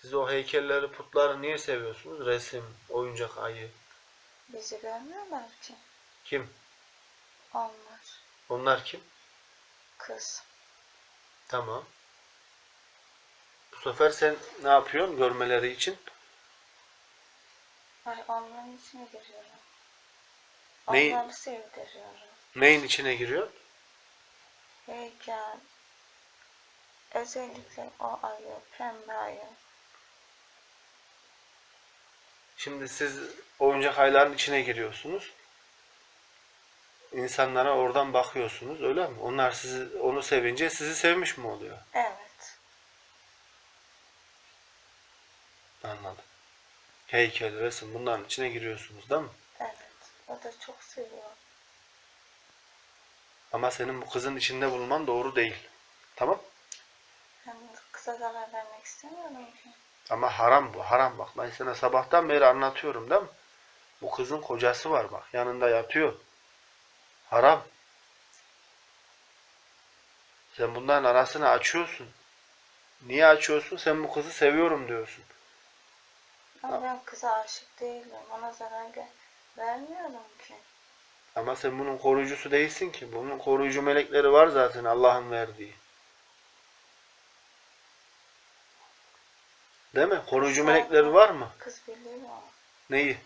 Siz o heykelleri, putları niye seviyorsunuz? Resim, oyuncak ayı. Bizi görmüyorlar ki. Kim? Onlar. Onlar kim? Kız. Tamam. Bu sefer sen ne yapıyorsun görmeleri için? Ay onların içine giriyorum. Neyi- Onları sevdiriyorum. Neyin içine giriyor? Heykel. Özellikle o ayı, pembe ayı. Şimdi siz oyuncak ayların içine giriyorsunuz. İnsanlara oradan bakıyorsunuz öyle mi? Onlar sizi onu sevince sizi sevmiş mi oluyor? Evet. Anladım. Heykel, resim bunların içine giriyorsunuz değil mi? Evet. O da çok seviyor. Ama senin bu kızın içinde bulunman doğru değil. Tamam? Hem kıza zarar vermek istemiyorum ki. Ama haram bu, haram bak. Ben sana sabahtan beri anlatıyorum değil mi? Bu kızın kocası var bak, yanında yatıyor. Haram. Sen bunların arasını açıyorsun. Niye açıyorsun? Sen bu kızı seviyorum diyorsun. Ama ben kıza aşık değilim. Ona zarar vermiyorum ki. Ama sen bunun koruyucusu değilsin ki. Bunun koruyucu melekleri var zaten Allah'ın verdiği. Değil mi? Koruyucu melekleri var mı? Kız biliyor. Neyi?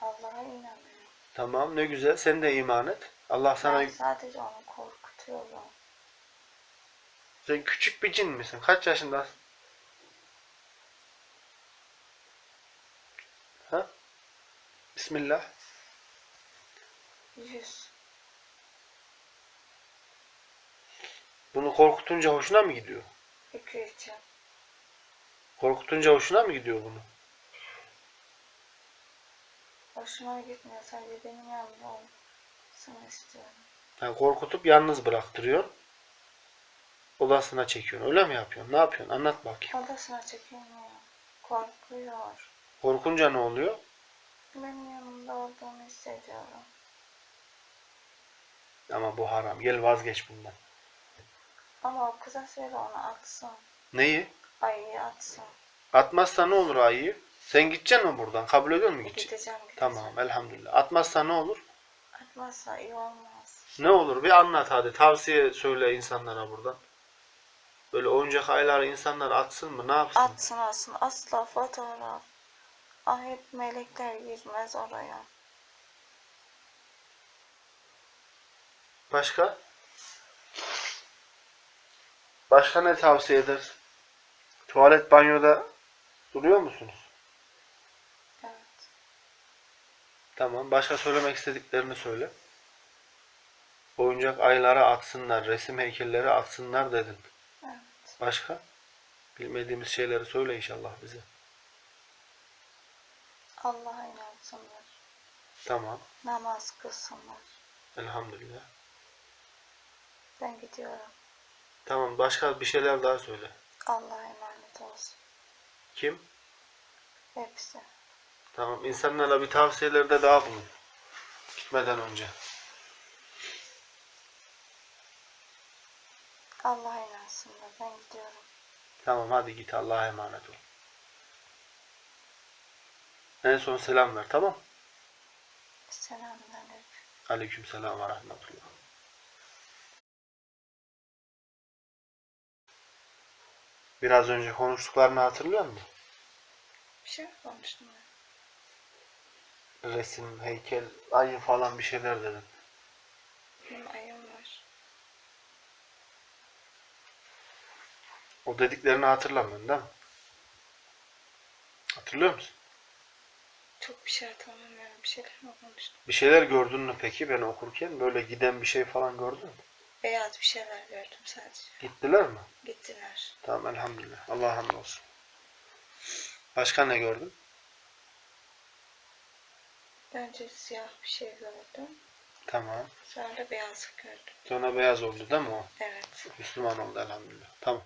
Allah'a inanıyor. Tamam ne güzel. Sen de iman et. Allah sana... Ben sadece onu korkutuyorum. Sen küçük bir cin misin? Kaç yaşındasın? Ha? Bismillah. Yüz. Bunu korkutunca hoşuna mı gidiyor? İki üç. Korkutunca hoşuna mı gidiyor bunu? Hoşuma gitmiyor. Sadece benim yanımda olmasını istiyorum. Yani korkutup yalnız bıraktırıyor. Odasına çekiyorsun. Öyle mi yapıyorsun? Ne yapıyorsun? Anlat bakayım. Odasına çekilmiyor. Korkuyor. Korkunca ne oluyor? Benim yanımda olduğunu hissediyorum. Ama bu haram. Gel vazgeç bundan. Ama o kıza söyle onu atsın. Neyi? Ayıyı atsın. Atmazsa ne olur ayı? Sen gideceksin mi buradan? Kabul ediyor musun gideceksin? Gideceğim gideceğim. Tamam elhamdülillah. Atmazsa ne olur? Atmazsa iyi olmaz. Ne olur bir anlat hadi. Tavsiye söyle insanlara buradan. Böyle oyuncak ayları insanlar atsın mı? Ne yapsın? Atsın atsın. Asla fotoğraf. Ah hep melekler girmez oraya. Başka? Başka ne tavsiye edersin? Tuvalet banyoda duruyor musunuz? Evet. Tamam. Başka söylemek istediklerini söyle. Oyuncak aylara atsınlar, resim heykelleri atsınlar dedin. Evet. Başka? Bilmediğimiz şeyleri söyle inşallah bize. Allah'a inansınlar. Tamam. Namaz kılsınlar. Elhamdülillah. Ben gidiyorum. Tamam. Başka bir şeyler daha söyle. Allah'a emanet olsun. Kim? Hepsi. Tamam. İnsanlara bir tavsiyelerde daha bulun. Gitmeden önce. Allah'a inansınlar. Ben gidiyorum. Tamam hadi git Allah'a emanet ol. En son selam ver tamam? Selamünaleyküm. Aleyküm selam ve rahmetullah. Biraz önce konuştuklarını hatırlıyor musun? Bir şey mi konuştum ben? Resim, heykel, ayı falan bir şeyler dedin. Benim ayım var. O dediklerini hatırlamıyorsun değil mi? Hatırlıyor musun? Çok bir şey hatırlamıyorum. Bir şeyler mi konuştum? Bir şeyler gördün mü peki ben okurken? Böyle giden bir şey falan gördün mü? Beyaz bir şeyler gördüm sadece. Gittiler mi? Gittiler. Tamam elhamdülillah. Allah'a hamdolsun. Başka ne gördün? Önce siyah bir şey gördüm. Tamam. Sonra beyaz gördüm. Sonra beyaz oldu değil mi o? Evet. Müslüman oldu elhamdülillah. Tamam.